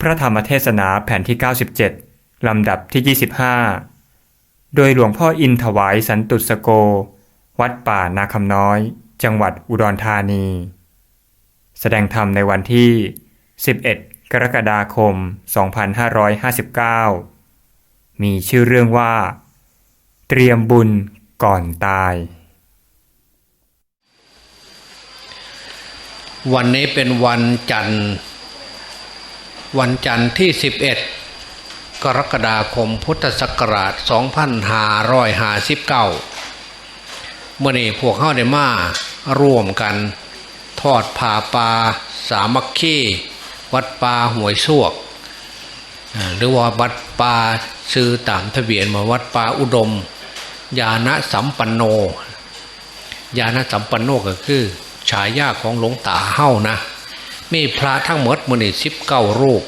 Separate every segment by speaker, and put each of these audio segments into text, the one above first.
Speaker 1: พระธรรมเทศนาแผ่นที่ 97 ลำดับที่ 25 โดยหลวงพ่ออินถวายสันตุสโก วัดป่านาคำน้อย จังหวัดอุดรธานี แสดงธรรมในวันที่ 11 กรกฎาคม 2559 มีชื่อเรื่องว่า เตรียมบุญก่อนตาย
Speaker 2: วันนี้เป็นวันจันทร์ วันจันทร์ที่ 11 กรกฎาคมพุทธศักราช 2559เมื่อนี้พวกเข้าได้มาร่วมกัน ทอดผ่าปลาสามัคคีวัดปลาหวยซวก หรือว่าวัดปลาซื้อตามทะเบียนมาวัดปลาอุดม ยานะสัมปันโน ยานะสัมปันโนก็คือฉายาของหลวงตาเฮ้านะ มีพระทั้งหมดมือนี่สิบเก้ารูป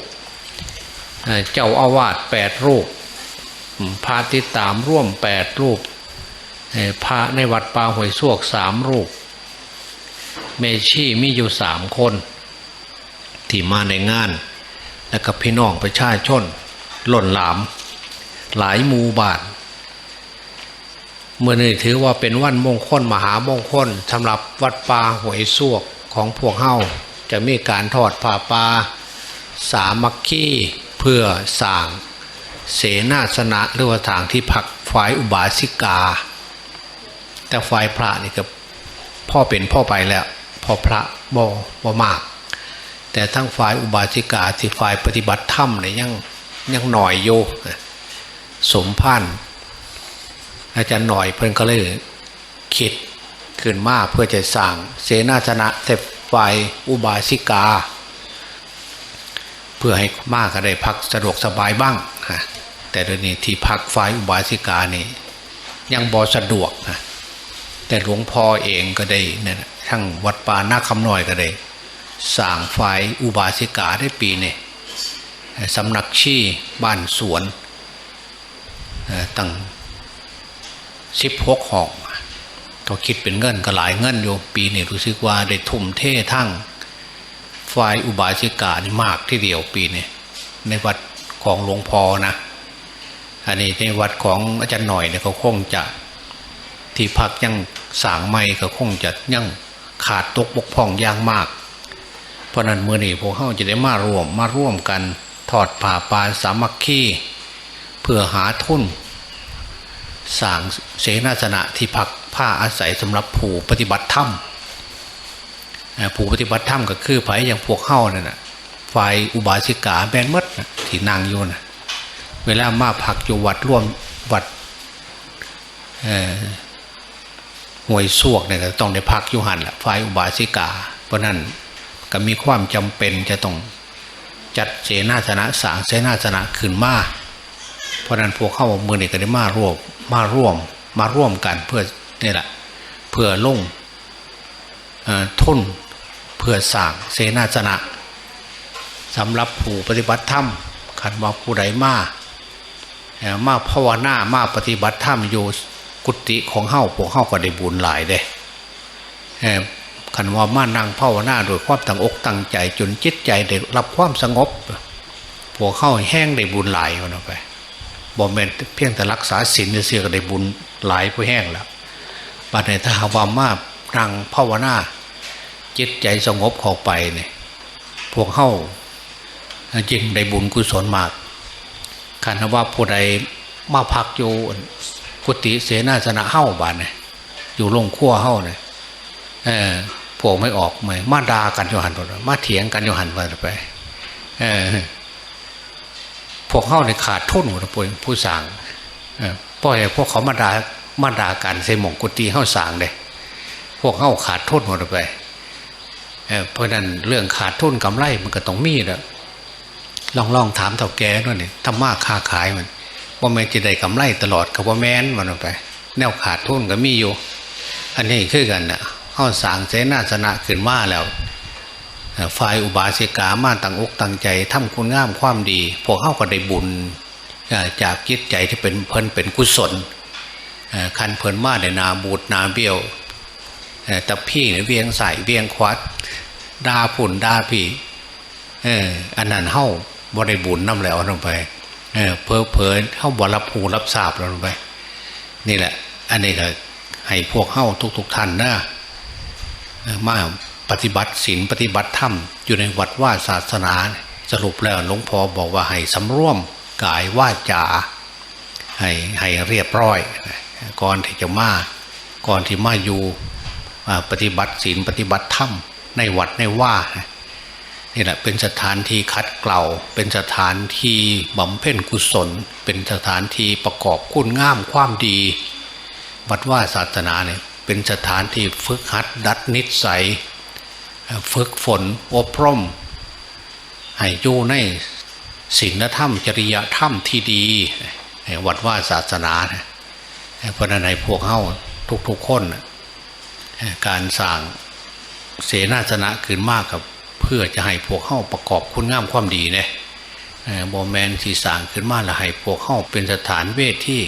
Speaker 2: เจ้าอาวาสแปดรูป พระติดตามร่วมแปดรูป พระในวัดป่าหวยซวกสามรูป เมชีมีอยู่สามคน ที่มาในงาน แล้วก็พี่น้องประชาชนหล่นหลาม หลายมูบานเมื่อนี้ถือว่าเป็นวันมงคลมหามงคลสำหรับวัดป่าหวยซวกของพวกเฮา จะมีการทอดผ้าป่าสามัคคีเพื่อสร้างเสนาสนะหรือว่าทางที่พักฝ่ายอุบาสิกา แต่ฝ่ายพระนี่ก็พ่อเป็นพ่อไปแล้วพ่อพระบ่บ่มาก แต่ทั้งฝ่ายอุบาสิกาที่ฝ่ายปฏิบัติธรรมเนี่ยยังยังหน่อยโยสมพันธ์อาจารย์หน่อยเพิ่นก็เลยคิดขึ้นมาเพื่อจะสร้างเสนาสนะแต่ ฝ่ายอุบาสิกา เพื่อให้มากก็ได้พักสะดวกสบายบ้างฮะแต่เดี๋ยวนี้ที่พักฝ่ายอุบาสิกานี่ยังบอสะดวกนะแต่หลวงพ่อเองก็ได้นี่ยนะทั้งวัดป่านาคำน้อยก็ได้สร้างฝ่ายอุบาสิกาได้ปีนี่สำนักชี่บ้านสวนเอ่อตั้งสิบหกห้อง ก็คิดเป็นเงินก็หลายเงินอยู่ปีนี้รู้สึกว่าได้ทุ่มเททั้งฝ่ายอุบาสิกานี่มากที่เดียวปีนี้ในวัดของหลวงพ่อนะอันนี้ในวัดของอาจารย์หน่อยเนี่ยเขาคงจะ ที่พักยังสางไม่ก็คงจะยังขาดตกบกพร่องอย่างมาก เพราะนั้นเมื่อนี้พวกเขาจะได้มาร่วมมาร่วมกันทอดผ่าปลาสามัคคีเพื่อหาทุนสางเสนาสนะที่พัก ผ้าอาศัยสำหรับผู้ปฏิบัติธรรมผู้ปฏิบัติธรรมก็คือไผอย่างพวกเข้านั่นนะฝ่ายอุบาสิกาแบนมดนะที่นางอยู่นะเวลามาพักอยู่วัดร่วมวัดห่วยซวกเนี่ยต้องได้พักอยู่หันแหละฝ่ายอุบาสิกา เพราะนั้นก็มีความจำเป็นจะต้องจัดเสนาสนะสางเสนาสนะขึ้นมาเพราะนั้นพวกเข้ามือนี่ก็ได้มาร่วมมาร่วมมาร่วมกันเพื่อ นี่แหละเพื่อลงเอ่อทุนเพื่อสร้างเสนาสนะสำหรับผู้ปฏิบัติธรรมขันว่าผู้ใดมาเอ่มาภาวนามาปฏิบัติธรรมอยู่กุฏิของเฮาพวกเฮาก็ได้บุญหลายเด้ขันว่ามานั่งภาวนาโดยความตั้งอกตั้งใจจนจิตใจได้รับความสงบ พวกเข้าแห้งได้บุญหลายมันออกไปบ่แม่นเพียงแต่รักษาศีลเสียก็ได้บุญหลายผู้แห้งแล้ว บัดนี้ถ้าหาว่ามานั่งภาวนาจิตใจสงบเข้าไปเนี่ยพวกเข้าจริงได้บุญกุศลมากคันว่าผู้ใดมาพักอยู่กุฏิเสนาสนะเฮ้าบานเนี่ยอยู่โรงครัวเฮ้าเนี่ยเออพวกไม่ออกไม่มาด่ากันอยู่หันไปมาเถียงกันอยู่หันไป เออพวกเข้าในขาดทุนหมดเลยผู้สั่งเออพ่อใหญ่พวกเขามาด่า มาด่ากันใส่หมองกุฏิเขาสังเลยพวกเขาขาดทุนหมดไปเพราะนั้นเรื่องขาดทุนกำไรมันก็ต้องมีแหละลองลองถามเถ่าแก่ด้วยนี่ทำมาค้าขายมันว่าแม่จะได้กำไรตลอดกับว่าแม่นมันเอาไป แนวขาดทุนก็มีอยู่ อันนี้คือกันนะเข้าสังเสนาสนะขึ้นมาแล้วฝ่ายอุบาสิกามาตั้งอกตั้งใจทำคุณงามความดี พวกเข้าก็ได้บุญจากจิตใจที่เป็นเพลินเป็นกุศล คันเพลินมาในนาบูดนาเบี้ยวแต่พี่เนี่ยเวียงใส่เวียงควัดดาผุ่นดาพี่อันนั้นเฮ้าบ่ได้บุญน้ำแล้วลงไปเออเพอเพอเข้าบรับผูรับทราบลงไป นี่แหละ อันนี้ก็ให้พวกเข้าทุกๆท่านนะมาปฏิบัติศีลปฏิบัติธรรมอยู่ในวัดว่าศาสนา สรุปแล้วหลวงพ่อบอกว่าให้สำรวมกายว่าจาให้ให้เรียบร้อย ก่อนที่จะมาก่อนที่มาอยู่ปฏิบัติศีลปฏิบัติธรรมในวัดในว่านี่แหละเป็นสถานที่คัดเกลาเป็นสถานที่บำเพ็ญกุศล เป็นสถานที่ประกอบคุณงามความดีวัดว่าศาสนาเนี่ยเป็นสถานที่ฝึกหัดดัดนิสัย ฝึกฝนอบรมให้อยู่ในศีลธรรมจริยธรรมที่ดีวัดว่าศาสนานะ เพราะนั้นในพวกเข้าทุกๆคนการสร้างเสนาสนะขึ้นมากกับเพื่อจะให้พวกเข้าประกอบคุณงามความดีเนี่ยบอแมนสีสางขึ้นมาแล้วให้พวกเข้าเป็นสถานเวทที่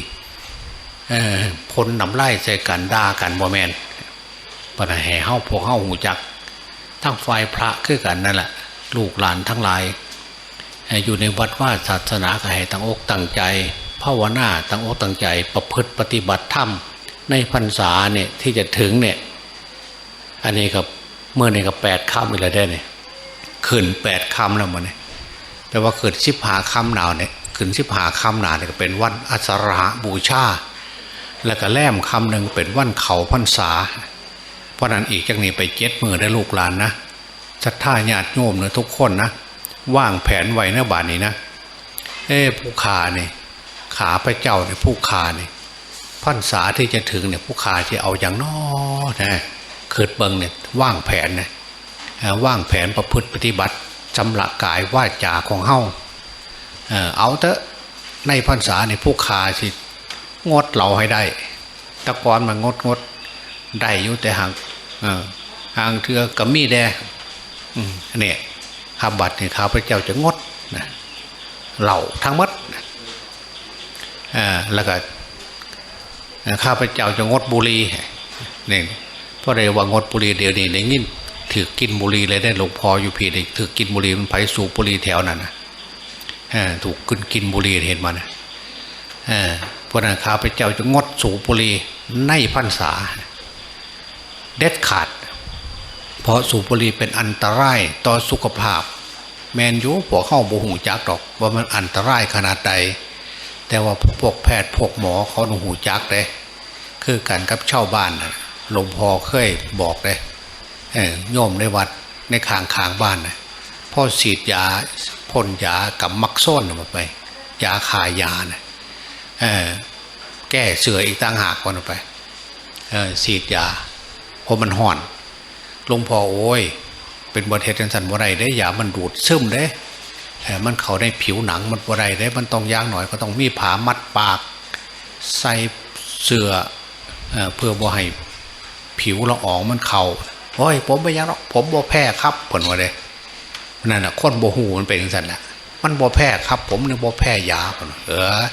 Speaker 2: พ้นนำไล่ใส่กันด่ากันบอแมนปะให้เข้าพวกเข้าหูจัก ทั้งฝ่ายพระคือกันนั่นแหละลูกหลานทั้งหลาย อยู่ในวัดว่าศาสนาก็ให้ตั้งอกตั้งใจ ภาวนาตั้งอกตั้งใจประพฤติปฏิบัติธรรมในพรรษาเนี่ยที่จะถึงเนี่ยอันนี้กับเมื่อนี่กับแปดคำอีกแล้วได้เนี่ยขึ้นแปดคำแล้วมันเนี่ยแปลว่าเกิดสิบหาคำหนาวเนี่ยขึ้นสิบหาคำหนาวเนี่ยเป็นวันอัสราบูชา แล้วก็แล่มคำหนึ่งเป็นวันเขาพรรษา เพราะนั้นอีกจากนี้ไปเจ็ดมือได้ลูกหลานนะศรัทธาญาติโยมเนะทุกคนนะว่างแผนไว้นะบานนี้นะเอ้ผู้ขาเนี่ย ขาพระเจ้าเนี่ยผู้ขาเนี่ยพรรษาที่จะถึงเนี่ยผู้ขาจะเอาอย่างน้อนะเกิดเบิงเนี่ยว่างแผนนะว่างแผนประพฤติปฏิบัติจำละกายว่าจาของเฮาเออเอาเถอะในพรรษาเนี่ยผู้ขาสิงดเหล่าให้ได้ตะกอนมางดงดได้อยู่แต่ห่างห่างเทือกระมี่แดเนี่ยข้าบัตรเนี่ยข้าพระเจ้าจะงดนะเหล่าทั้งหมด แล้วก็ข้าพเจ้าจะงดบุหรี่นี่เพราะเรียว่างดบุหรี่เดี๋ยวนี้ในยิ่ถือกินบุหรี่เลยได้หลวงพ่ออยู่พีเด็กถือกินบุหรี่มันไผสูบบุหรี่แถวนั้นนะถูกกินกินบุหรี่เห็นมันเพราะนั้นข้าพเจ้าจะงดสูบบุหรี่ในพรรษา เด็ดขาด เพราะสูบบุหรี่เป็นอันตรายต่อสุขภาพ แมนยูพวกเข้าบูหูจักดอกว่ามันอันตรายขนาดใด แต่ว่าพวกแพทย์พวกหมอเขาหนูหูจักเลยคือกันกับเช่าบ้านหลวงพ่อเคยบอกเลยโยมในวัดในคางคางบ้านนะพ่อฉีดยาพ่นยากับมักส้นมาไปยาขายยานะแก้เสืออีกต่างหากวันไปฉีดยาเพราะมันห่อนหลวงพ่อโอ้ยเป็นบทเหตุสันบ่ไรได้ยามันดูดซึมได้ มันเขาในผิวหนังมันบ่ไรได้มันต้องย่างหน่อยก็ต้องมีผามัดปาก ใส่เสื้อเพื่อบ่ให้ผิวละอองมันเขาโอ้ยผมไม่ยังหรอกผมบ่แพ้ครับผลว่าเลยนั่นน่ะคนบ่หูมันเป็นสันแหละมันบ่แพ้ครับ ผมเนี่ยบ่แพ้ยาผลเออ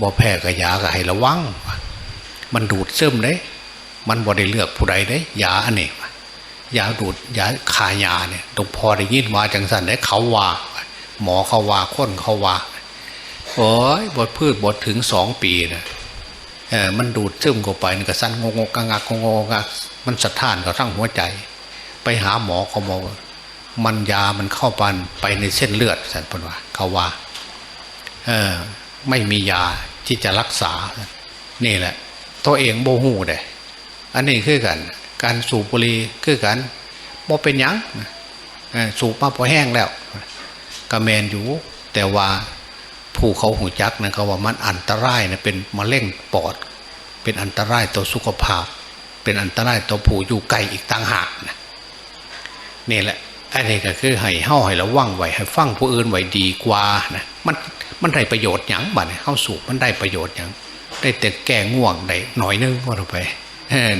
Speaker 2: บ่แพ้กับยาก็ให้ระวัง มันดูดซึมได้ มันบ่ได้เลือกผู้ใดได้ ยาอันนี้ยาดูดยาขายาเนี่ยตรงพอได้ยินมาจังสันได้เขาว่า หมอเขาว่าคนเขาว่าโอ้ยบทพืชบทถึงสองปีนะเออมันดูดซึมเข้าไปมันก็สั้นงงกังงักงงงักมันสะท้านกับทั้งหัวใจ ไปหาหมอเขาบอกมันยามันเข้าปันไปในเส้นเลือดสันพนว่าเขาว่าเออไม่มียาที่จะรักษา นี่แหละ ตัวเองโบหูเด้อันนี้คือกัน การสูบบุหรี่คือกันบ่เป็นยังสูบมาพอแห้งแล้ว กระแมนอยู่ แต่ว่าผู้เขาหูจักนะเขาว่ามันอันตรายนะเป็นมะเร็งปอด เป็นอันตรายต่อสุขภาพ เป็นอันตรายต่อผู้อยู่ไกลอีกต่างหากนะนี่แหละอันนี้ก็คือให้เฮ้าให้ระวังไว้ให้ฟังผู้อื่นไว้ดีกว่านะมันมันได้ประโยชน์อย่างบ้านเข้าสูบมันได้ประโยชน์อย่างได้แต่แก้ง่วงได้หน่อยนึงว่าไป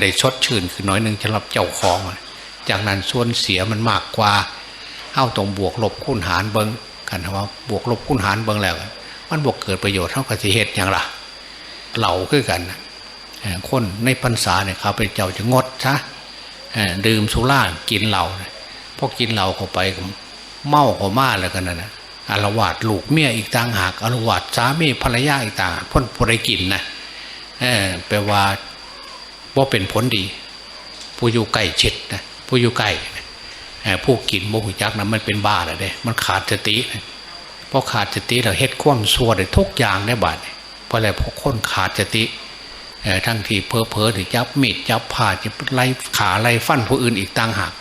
Speaker 2: ได้ชดชื่นคือน้อยหนึ่งจะรับเจ้าของจากนั้นส่วนเสียมันมากกว่า เข้าตรงบวกลบคูณหารเบิงกันว่าบวกลบคูณหารเบิงแล้ว มันบวกเกิดประโยชน์เท่ากับสิเหตุอย่างไรเหล่าคือกันคนในพรรษาเนี่ยเขาเป็นเจ้าจะงดซะดื่มสุรากินเหล่าพอกินเหล่าเข้าไปเมาเข้ามาแล้วกันนะอารวาสลูกเมียอีกต่างหากอารวาสสามีภรรยาอีกต่างพ้นบริกินนะแปลว่าว่าเป็นผลดี ผู้อยู่ใกล้ชิดนะผู้อยู่ใกล้ ผู้กินโมหุจักนะมันเป็นบ้าเลยเด้ มันขาดสติเพราะขาดสติเราเฮ็ดความชั่วได้ทุกอย่างในบาดเพราะอะไรเพราะคนขาดสติเอ่อทั้งที่เพอเพอๆถึงจับมีดจับผ่าจะไล่ขาไล่ฟันผู้อื่นอีกต่างหาก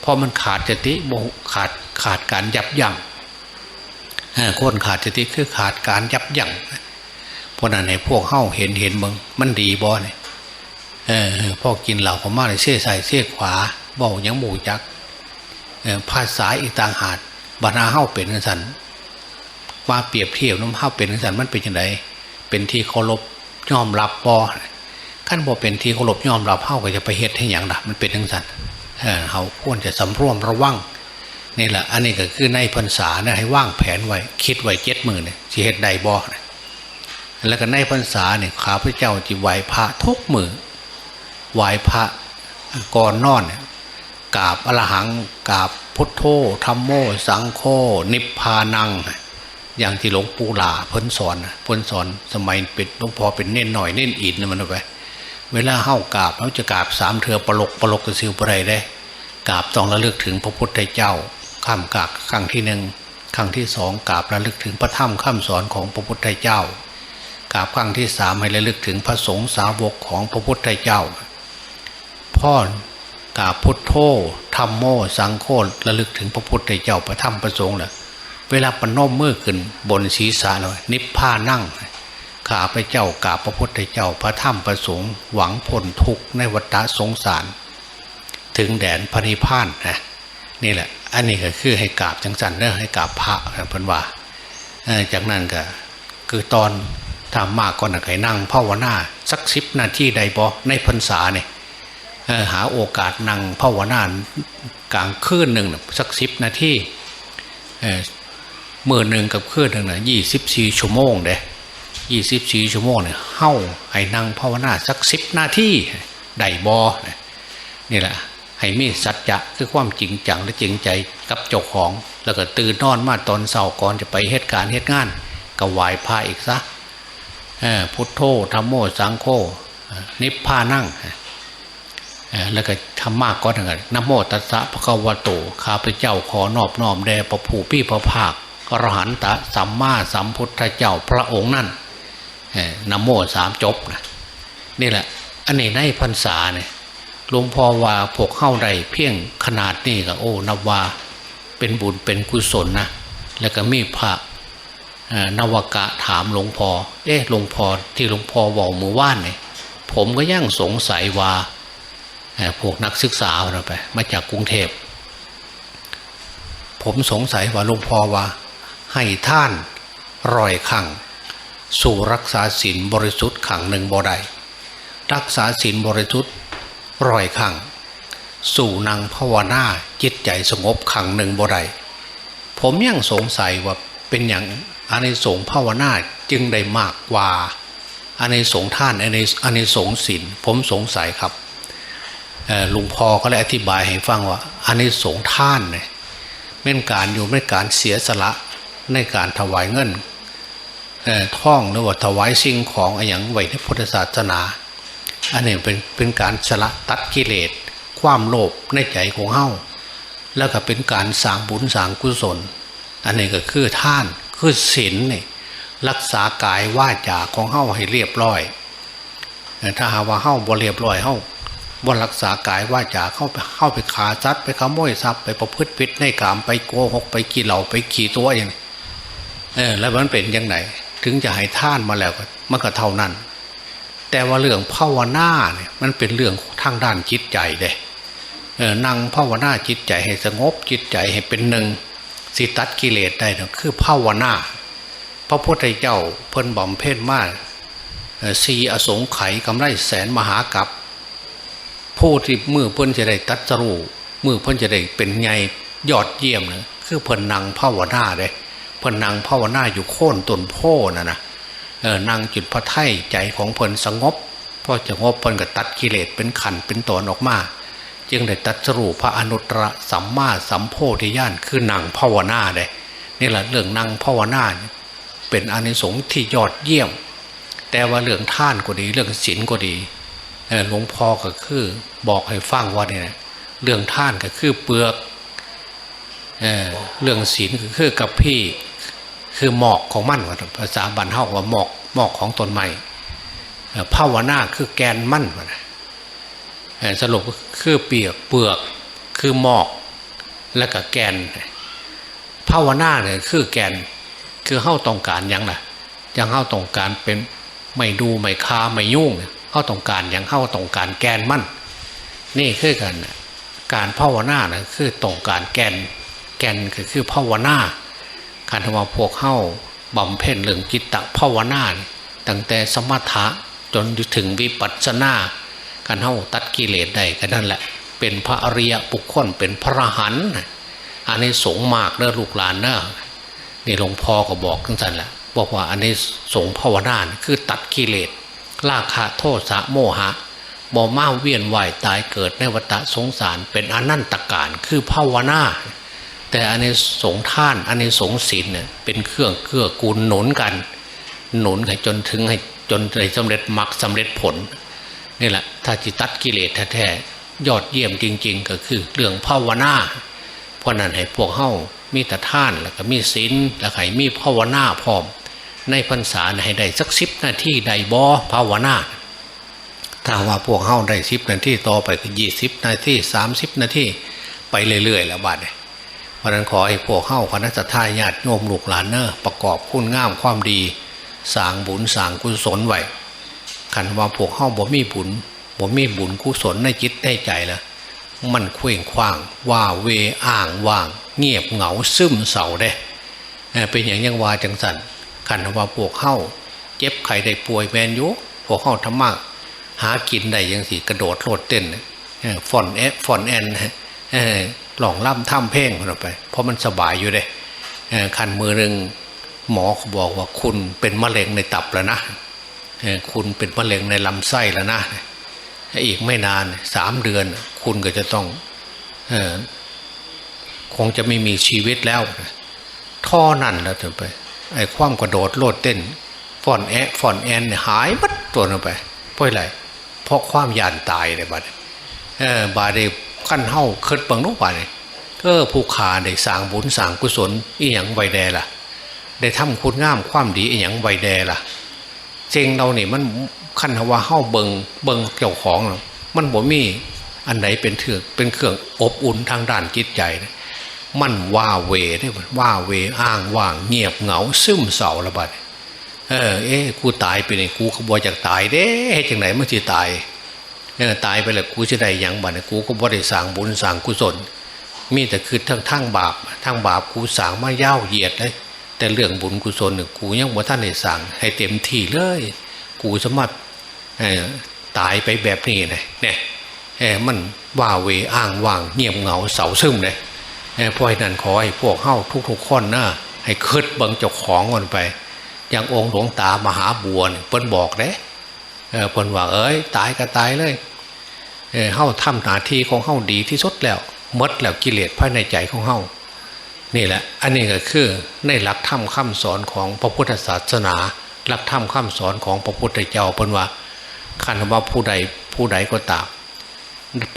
Speaker 2: เพราะมันขาดสติโมขาดขาดการยับยั้งคนขาดสติคือขาดการยับยั้งเพราะนั้นให้พวกเฮ้าเห็นเห็นมึงมันดีบ่เนี่ยเออพ่อกินเหล่าเขามาเลยเสียใส่เสียขวาบอกยังหมูจัก ภาษาอีกต่างหากบรรณาเฮ้าเป็นกันสันมาเปรียบเทียบน้ำเฮ้าเป็นกันสันมันเป็นยังไงเป็นที่เคารพยอมรับบ่ขั้นบ่เป็นที่เคารพยอมรับเฮ้าก็จะไปเฮ็ดให้อย่างดัมันเป็นทั้งสันเออเฮาควรจะสำรวมระวังนี่แหละอันนี้ก็คือในพรรษาเนี่ยให้ว่างแผนไว้ คิดไว้เจ็ดมือเนี่ยสิเฮ็ดใดบ่แล้วก็ในพรรษาเนี่ยข้าพเจ้าจิไหวพระทุกมือไหวพระก่อนนอนเนี่ย กราบอรหังกราบพุทโธธรรมโม สังโฆนิพพานัง อย่างที่หลวงปู่หลาเพ้นสอนเพ้นสอนสมัยเป็นหลวงพ่อเป็นเน้นหน่อยเน้นอินนะมันเอาไปเวลาเข้ากราบเขาจะกราบสามเถือปลกปลกกระซิวอะไรได้กราบต้องระลึกถึงพระพุทธเจ้าข้ามกราบครั้งที่หนึ่งครั้งที่สองกราบระลึกถึงพระธรรมข้ามสอนของพระพุทธเจ้ากราบครั้งที่สามให้ระลึกถึงพระสงฆ์สาวกของพระพุทธเจ้าพ่อ กาพุทโธธรรมโม สังโฆระลึกถึงพระพุทธเจ้าพระธรรมพระสงฆ์แหละเวลาปนมมือขึ้นบนศีรษะหน่อยนิพพานั่งข้าพระเจ้ากราบพระพุทธเจ้าพระธรรมพระสงฆ์หวังพ้นทุกข์ในวัฏสงสาร ถึงแดนพระนิพพานนะนี่แหละ อันนี้ก็คือให้กราบจังสันเนอะให้กราบพระเพิ่นว่าจากนั้นก็คือตอนทำมากก็นะให้นั่งภาวนาสักสิบนาทีใดบ่ในพรรษาเนี่ย หาโอกาสนั่งภาวนากลางคืนหนึ่งสักสิบนาทีเมื่อหนึ่งกับคืนหนึ่งนะยี่สิบสี่ชั่วโมงเด้ยี่สิบสี่ชั่วโมงเนี่ยเฮ้าให้นั่งภาวนาสักสิบนาทีได้บอเนี่ยแหละให้มีสัจจะคือความจริงจังและจริงใจกับเจ้าของ แล้วก็ตื่นนอนมาตอนเสาร์ก่อนจะไปเหตุการณ์เหตุงานก็ไหวพระอีกซะพุทโธธรรมโมสังโฆนิพพานั่ง แล้วก็ทำมากก็ทั้งนั้นนโมตัสสะพระคะวะโตข้าพเจ้าขอนอบน้อมแด่พระผู้พี่พระภาคอรหันตะสัมมาสัมพุทธเจ้าพระองค์นั่นนโมสามจบนะนี่แหละ อันนี้ในพรรษาเนี่ยหลวงพ่อว่าพวกเข้าใดเพียงขนาดนี้ก็โอ้นับว่าเป็นบุญเป็นกุศลนะแล้วก็มีพระนวกะถามหลวงพ่อเอ๊ะหลวงพ่อที่หลวงพ่อบอกมือว่านเนี่ยผมก็ยังสงสัยว่า พวกนักศึกษาเราไป มาจากกรุงเทพ ผมสงสัยว่าหลวงพ่อว่า ให้ท่านรอยขัง สู่รักษาศีลบริสุทธิ์ขังหนึ่งบ่ได้รักษาศีลบริสุทธิ์รอยขัง สู่นางภาวนาจิตใจสงบขังหนึ่งบ่ได้ผมยังสงสัยว่าเป็นอย่างอานิสงส์ภาวนาจึงได้มากกว่าอานิสงส์ท่านอานิอานิสงส์ศีลผมสงสัยครับ ลุงพ่อก็เลยอธิบายให้ฟังว่าอันนี้สงท่านเนี่ยเป็นการอยู่ในการเสียสละในการถวายเงินท่องหรือว่าถวายสิ่งของอย่างไว้ในพุทธศาสนา อันนี้เป็นเป็นการสละตัดกิเลส ความโลภในใจของเฮาแล้วก็เป็นการสร้างบุญสร้างกุศล อันนี้ก็คือท่านคือศีลนี่รักษากายวาจาของเฮาให้เรียบร้อย ถ้าหาว่าเฮาบ่เรียบร้อยเฮา ว่ารักษากายว่าจะเข้าไปเข้าไปขาซัดไปขโมยทรัพย์ไปประพฤติผิดในกามไปโกหกไปขี่เหล่าไปขี่ตัวอย่างเออแล้วมันเป็นยังไงถึงจะให้ท่านมาแล้วก็มันก็เท่านั้น แต่ว่าเรื่องภาวนาเนี่ยมันเป็นเรื่องทางด้านจิตใจเด้เออนั่งภาวนาจิตใจให้สงบจิตใจให้เป็นหนึ่งสิตัดกิเลสได้เนี่ยคือภาวนาพระพุทธเจ้าเพิ่นบำเพ็ญมากสีอสงไขยกำไรแสนมหากับ ผู้ที่มือเพิ่นจะได้ตัดสรูมือเพิ่นจะได้เป็นไงยอดเยี่ยมนะคือเพิ่นนังภาวนาเลยเพิ่นนังภาวนาอยู่โค่นต้นโพนะนะเออนั่งจุดพระไถ่ใจของเพิ่นสงบพอจะงบเพิ่นก็ตัดกิเลสเป็นขันเป็นตอนออกมา จึงได้ตัดสรูปพระอนุตตรสัมมาสัมโพธิญาณคือนังภาวนาเลยนี่แหละเรื่องนั่งภาวนาเนี่ยเป็นอานิสงส์ที่ยอดเยี่ยม แต่ว่าเรื่องท่านก็ดีเรื่องศีลก็ดี หลวงพ่อก็คือบอกให้ฟังว่าเนี่ยเรื่องท่านก็คือเปลือกเอเรื่องศีลก็คือกับพี่คือหมอกของมันว่าภาษาบันเทาว่าหมอกหมอกของตนใหม่ภาวนาคือแกนมั่นว่านะสรุปก็คือเปียกเปลือกคือหมอกและก็แกนภาวนาเนี่ยคือแกนคือเข้าต้องการยังล่ะยังเข้าต้องการเป็นไม่ดูไม่คาไม่ยุ่ง เข้าต้องการหยังเข้าต้องการแกนมั่น นี่คือกันการภาวนานะคือต้องการแกนแกนก็คือภาวนาการทำว่าพวกเข้าบำเพ็ญเรื่องจิตตภาวนาตั้งแต่สมถะจนถึงวิปัสสนาการเข้าตัดกิเลสได้ก็นั่นแหละ เป็นพระอริยบุคคลเป็นพระหันอันนี้สงมากเด้อลูกหลานเด้อนี่หลวงพ่อก็บอกทั้งสันแหละบอกว่าอันนี้สงภาวนานคือตัดกิเลส ราคะโทษะโมหะบ่มาเวียนว่ายตายเกิดในวัฏสงสารเป็นอนันตการคือภาวนา แต่อันนี้สงท่านอันนี้สงส์ศีลเนี่ยเป็นเครื่องเกื้อกูลหนุนกัน หนุนให้จนถึงให้จนได้สำเร็จมรรคสำเร็จผลนี่แหละถ้าจิตัดกิเลสแท้ๆยอดเยี่ยมจริง ๆ ก็คือเรื่องภาวนาเพราะนั้นให้พวกเฮามีแต่ท่านแล้วก็มีศีลแล้วให้มีภาวนาพร้อม ในพรรษาให้ได้สักสิบนาทีได้บอภาวนาถ้าว่าพวกเฮาได้สิบนาทีต่อไปก็ยี่สิบนาทีสามสิบนาทีไปเรื่อยๆแล้วบัดเนี่ยเพราะนั้นขอให้พวกเฮาคณะสัตยาญาติโยมลูกหลานเนอประกอบคุณงามความดีสางบุญสางกุศลไว้คันว่าพวกเฮาบ่มีบุญบ่มีบุญกุศลในจิตในใจแล้วมันเคว้งคว้างว่าเวอ่างว่าง เงียบเหงาซึมเศร้าเด้เออเป็นอย่างยังว่าจังสัน ขันว่าพวกเข้าเจ็บไข้ได้ป่วยแมนยุพวกเข้าธรรมะหากินได้ยังสิกระโดดโลดเต้นเออฟอนแอฟอนแอนเออหลองล่ำท่ำเพ่งคนไป เพราะมันสบายอยู่เด้เออคันมือหนึ่งหมอเขาบอกว่าคุณเป็นมะเร็งในตับแล้วนะคุณเป็นมะเร็งในลำไส้แล้วนะอีกไม่นานสามเดือน คุณก็จะต้องคงจะไม่มีชีวิตแล้วท่อนั่นแล้วถึงไป ไอ้ความกระโดดโลดเต้นฟอนแอฟอนแอนหายมัดตัวลงไปเพราะอะไรเพราะความยานตายเลยบัดเออบาดได้ขั้นเฮ้าคิดบังนุบาดนี่เออผู้ขาได้สร้างบุญสร้างกุศลอีหยังไวแดล่ะ ได้ทำคุณงามความดีอีหยังไวแดล่ะเจงเราเนี่ยมันขั้นว่าเฮาเบิงเบิงเกี่ยวของ มันบ่มีอันไหนเป็นเถือกเป็นเครื่องอบอุ่นทางด้านจิตใจนะ มันว่าเวได้ว่าเวอ้างว่างเงียบเหงาซึมเศร้าระบาดเออเอ๊กูตายไปเนี่ยกูก็บ่อยากตายเด้จังไหนมันสิตายเออตายไปแล้วกูจะได้ยังบัดเนี่ยกูก็บ่ได้สร้างบุญสร้างกุศล มีแต่คือทั้งทั้งบาปทั้งบาปกูสร้างมาเย่าเหยียดเลยแต่เรื่องบุญกุศลเนี่ยกูยังบ่ท่านได้สั่งให้เต็มที่เลย กูสามารถเออตายไปแบบนี้นะเนี่ยเออมันว่าเวอ้างว่างเงียบเหงาเสาซึมเลย เพราะนั้นขอให้พวกเข้าทุกๆคนนะให้คืดเบังเจ้าของกันไป อย่างองค์หลวงตามหาบัวเนี่ยเพิ่นบอกเด้เออเพิ่นว่าเอ้ยตายก็ตายเลยเออเข้าทำหน้าที่ของเข้าดีที่สุดแล้วมดแล้วกิเลสภายในใจของเข้านี่แหละ อันนี้ก็คือในหลักธรรมคำสอนของพระพุทธศาสนา หลักธรรมคำสอนของพระพุทธเจ้าเป็นว่าคันว่าผู้ใดผู้ใดก็ตาม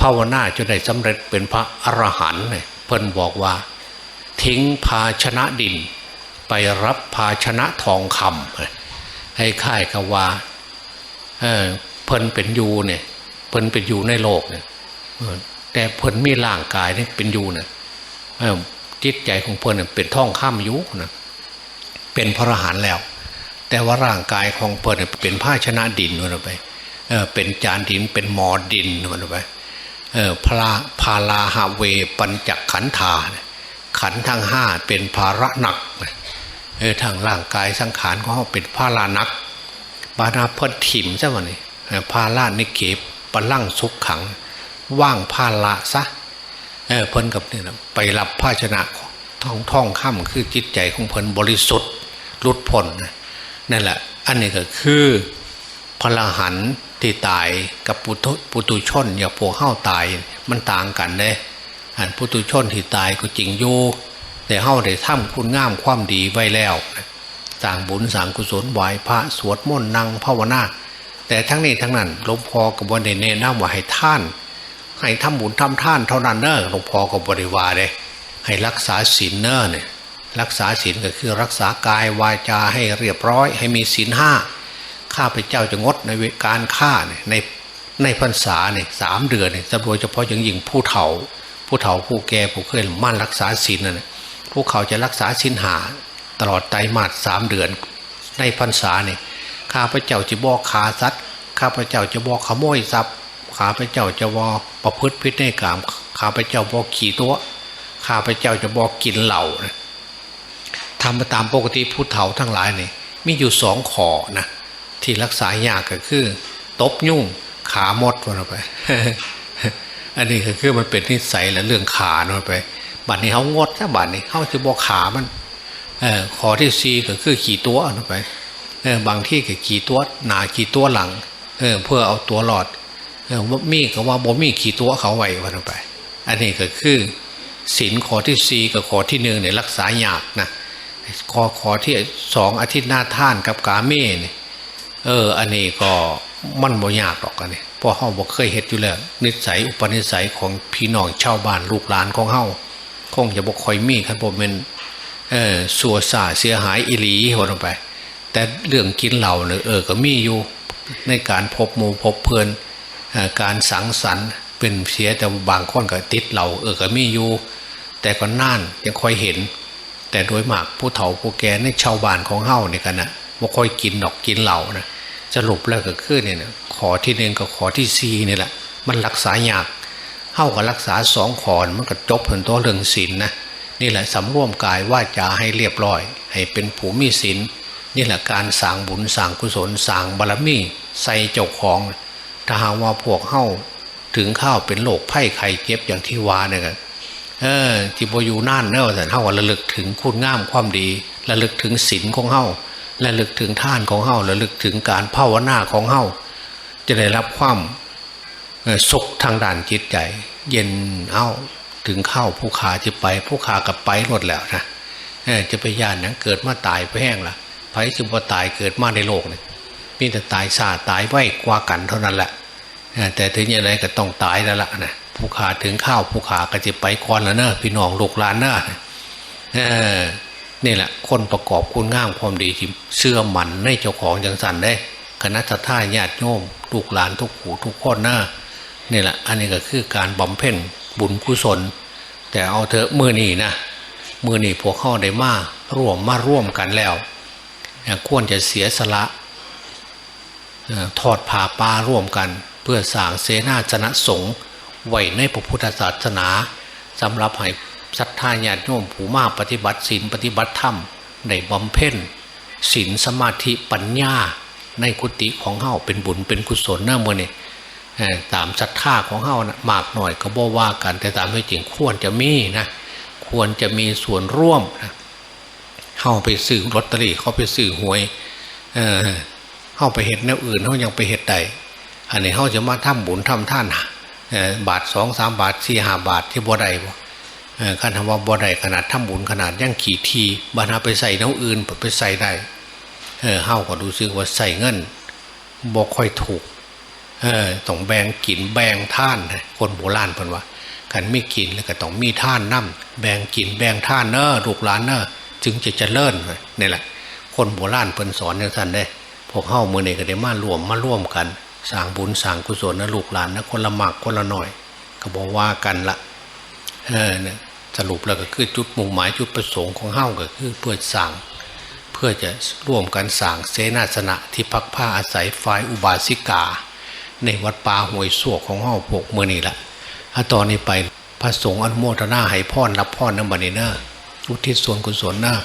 Speaker 2: ภาวนาจะได้สำเร็จเป็นพระอรหันต์เนี่ย เพิ่นบอกว่า ทิ้งภาชนะดิน ไปรับภาชนะทองคำให้ค่ายกับว่าเออเพิ่นเป็นอยู่เนี่ย เพิ่นเป็นอยู่ในโลกเนี่ยแต่เพิ่นมีร่างกายเนี่ยเป็นอยู่เนี่ยจิตใจของเพิ่นเนี่ยเป็นท่องข้ามยุคนะเป็นพระอรหันต์แล้ว แต่ว่าร่างกายของเพิ่นเนี่ยเป็นภาชนะดินมันไปเออเป็นจานดินเป็นหมอดินมันไป พระพาลาหาเวปัญจขันธาขันทั้งห้าเป็นภาระหนักเออทางร่างกายสังขารของเขาเป็นภาระหนักบานาเพิ่นถิ่มซะวันนี้เออภาลานิเกปปลั่งสุขขัง ว่างภาละซะเออเพิ่นกับนี่นะไปรับภาชนะท่องท่องข้ามคือจิตใจของเพิ่นบริสุทธิ์หลุดพ้นนั่นแหละ อันนี้ก็คือพลหัน ที่ตายกับปุถุปุตุชนอย่าพวกเข้าตายมันต่างกันเด้อันปุตุชนที่ตายก็จริงอยู่แต่เฮาได้ทำคุณงามความดีไว้แล้วสร้างบุญสร้างกุศลไหวพระสวดมนต์นั่งภาวนาแต่ทั้งนี้ทั้งนั้นหลวงพ่อก็บ่ได้แนะนำว่าให้ท่าน ให้ทำบุญทำท่านเท่านั้นเนอะหลวงพ่อก็บริวารเลยให้รักษาศีลเนอะเนี่ยรักษาศีลก็คือรักษากายวาจาให้เรียบร้อย ให้มีศีลห้า ข้าพเจ้าจะงดในการฆ่าเนี่ยในในพรรษาเนี่ยสามเดือนเนี่ยโดยเฉพาะอย่างยิ่งผู้เฒ่า ผู้เฒ่าผู้แก่ผู้เคยมั่นรักษาศีลนั่นนะผู้เขาจะรักษาศีลหา ตลอดไตรมาสสามเดือน ในพรรษาเนี่ยข้าพเจ้าจะบอกขาสัตว์ข้าพเจ้าจะบอกขโมยทรัพย์ข้าพเจ้าจะวอประพฤติพิธีกรรมข้าพเจ้าบอกขี่ตัวข้าพเจ้าจะบอกกินเหล้านะทำไปตามปกติผู้เฒ่าทั้งหลายเนี่ยมีอยู่สองขอนะ ที่รักษายากก็คือ ตบยุ่งขามดวันไปอันนี้ก็คือมันเป็นนิสัยและเรื่องขาเนไปบัดนี้เขางดถ้าบัดนี้เขาจะบอกขามันเออขอที่ซีก็คือขี่ตัวเนไปเออบางที่ก็ขี่ตัวหนาขี่ตัวหลังเออเพื่อเอาตัวรอดเออว่ามีก็ว่าบ่มีขี่ตัวเขาไว้วันไป อันนี้ก็คือศีลขอที่สี่กับขอที่หนึ่งเนี่ยรักษายากนะขอขอที่สองอาทิตย์หน้าท่านกับกาเม่เนี่ย เออ อันนี้ก็มันบ่ยากหรอกอันนี้เพราะเฮาบ่เคยเฮ็ดอยู่แล้วนิสัยอุปนิสัยของพี่น้องชาวบ้านลูกหลานของเฮาคงจะบ่ค่อยมีคันบ่แม่นเออสัวซาเสียหายอีหลีว่าลงไป แต่เรื่องกินเหล้าเนี่ยเออก็มีอยู่ในการพบหมู่พบเพื่อนการสังสรรค์เป็นเสียแต่บางคนก็ติดเราเออก็มีอยู่ แต่ก็น่านยังค่อยเห็น แต่โดยมากผู้เฒ่าผู้แก่ในชาวบ้านของเฮาเนี่ยกันนะว่ค่อยกินดอกกินเหล่านะ สรุปแล้วก็คือเนี่ยขอที่หนึ่งกับขอที่สี่นี่แหละ มันรักษายากเฮากับรักษาสองขอมันก็จบผลตัวเรื่องศีลนะนี่แหละสำรวมกายว่าจะให้เรียบร้อย ให้เป็นผู้มีศีลนี่แหละการสร้างบุญสร้างกุศลสร้างบารมี ใส่เจ้าของ ถ้าหากว่าพวกเข้าถึงข้าวเป็นโรคไข้ไข้เจ็บอย่างที่วาเนี่ยเออที่บอยู่น่านเนอะแต่เท่าว่าระลึกถึงคุณงามความดี ระลึกถึงศีลของเฮา ระลึกถึงท่านของเฮาระลึกถึงการภาวนาของเฮาจะได้รับความสุขทางด้านจิตใจ เย็นเอาถึงเข้าผู้ขาจะไป ผู้ขากับไปหมดแล้วนะจะไปย่านนังเกิดมาตายไปแห้งละไผจึงว่าตายเกิดมาในโลกเนี่ยมีแต่ตายซาตายไว้กว่ากันเท่านั้นแหละแต่ถึงอย่างไรก็ต้องตายแล้วล่ะนะผู้ขาถึงข้าวผู้ขาก็จะไปก่อนแล้วเนอะพี่น้องลูกหลานเนอะ นี่แหละคนประกอบคุณงามความดีเชื่อมันในเจ้าของจังสันได้คณะท่าญาติโยมลูกหลานทุกหูทุกคนเนอะนี่แหละอันนี้ก็คือการบำเพ็ญบุญกุศล แต่เอาเถอะมือนี่นะมือนี่พวกเข้าได้มาร่วมมาร่วมกันแล้วควรจะเสียสละทอดผ่าปลาร่วมกัน เพื่อสร้างเสนาชนะสงฆ์ไว้ในพระพุทธศาสนาสำหรับให้ ศรัทธาญาติโยมผู้มาปฏิบัติศีลปฏิบัติธรรมในบำเพ็ญศีลสมาธิปัญญา ในกุฏิของเฮาเป็นบุญเป็นกุศลเนื่อมื่อนี่ตามศรัทธาของเฮานะมากหน่อยก็บ่ว่ากัน แต่ตามไม่จริงควรจะมีนะควรจะมีส่วนร่วมนะเฮาไปซื้อลอตเตอรี่เขาไปซื้อหวยเออเข้าไปเห็ดแนวอื่นเขายังไปเห็ดใดอันนี้เขาจะมาทำบุญทำท่านบาทสองสามบาทสี่ห้าบาทที่บ่ได้บ่ การทำว่าบ่ได้ขนาดทำบุญขนาดย่างขี่ทีบานาไปใส่แนวอื่นไปใส่ได้เออเฮาก็ดูซึกว่าใส่เงินบ่ค่อยถูกเออต้องแบงกินแบงท่านคนโบราณเพิ่นว่ากันไม่กินแล้วก็ต้องมีท่านน้ำแบงกินแบงท่านเนอลูกหลานเนอจึงจะเจริญนี่แหละ คนโบราณเพิ่นสอนอย่างท่านได้พวกเข้ามือเนี่ก็ได้มารวมมาร่วมกันสร้างบุญสร้างกุศลนะลูกหลานนะคนละหมากคนละหน่อย ก็บอกว่ากันละเออเนี่ย สรุปแล้วก็คือจุดมุ่งหมายจุดประสงค์ของเฮ้าก็คือเพื่อสร้าง เพื่อจะร่วมกันสร้างเสนาสนะที่พักผ้าอาศัยฝ่ายอุบาสิกา ในวัดป่าห้วยสวกของเฮ้าพวกเมื่อนี่ละถ้าตอนนี้ไปพระสงฆ์อนุโมทนาให้พ่อรับพ่อน้ำบันนี้เนอร์อุทิศส่วนกุศลหน้า